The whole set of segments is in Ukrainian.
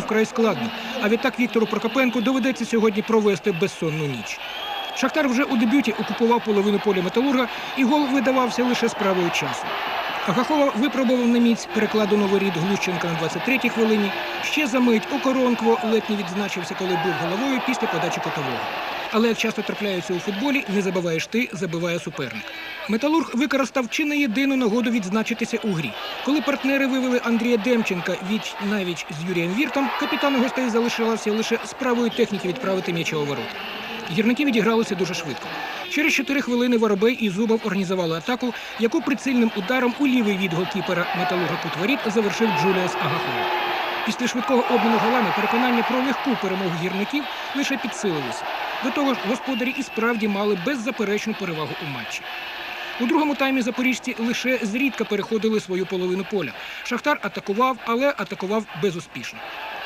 вкрай складно. А відтак Віктору Прокопенку доведеться сьогодні провести безсонну ніч. Шахтар вже у дебюті окупував половину поля металурга, і гол видавався лише справою часу. Агахова випробував на міць перекладу новорід Глущенка на 23-й хвилині. Ще за мить Окоронкво ледь не відзначився, коли був головою після подачі котового. Але як часто трапляється у футболі, не забиваєш ти, забиває суперник. Металург використав чи не єдину нагоду відзначитися у грі. Коли партнери вивели Андрія Демченка віч навіч з Юрієм Віртом, капітану гостей залишилося лише справою техніки відправити м'яча у ворота. Гірники відігралися дуже швидко. Через 4 хвилини Воробей і Зубов організували атаку, яку прицільним ударом у лівий від голкіпера металурга Кутворіт завершив Джуліас Агахова. Після швидкого обміну голами переконання про легку перемогу гірників лише підсилилися. До того ж, господарі і справді мали беззаперечну перевагу у матчі. У другому таймі запоріжці лише зрідка переходили свою половину поля. Шахтар атакував, але атакував безуспішно.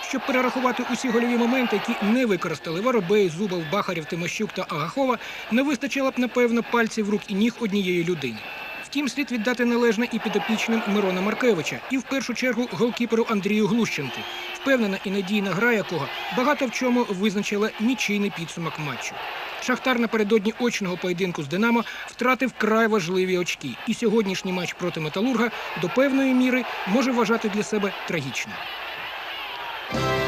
Щоб перерахувати усі гольові моменти, які не використали Воробей, Зубов, Бахарів, Тимощук та Агахова, не вистачило б, напевно, пальців рук і ніг однієї людини. Втім, слід віддати належне і підопічним Мирона Маркевича, і в першу чергу голкіперу Андрію Глущенку, впевнена і надійна гра якого багато в чому визначила нічийний підсумок матчу. Шахтар напередодні очного поєдинку з Динамо втратив край важливі очки, і сьогоднішній матч проти Металурга до певної міри може вважати для себе трагічним.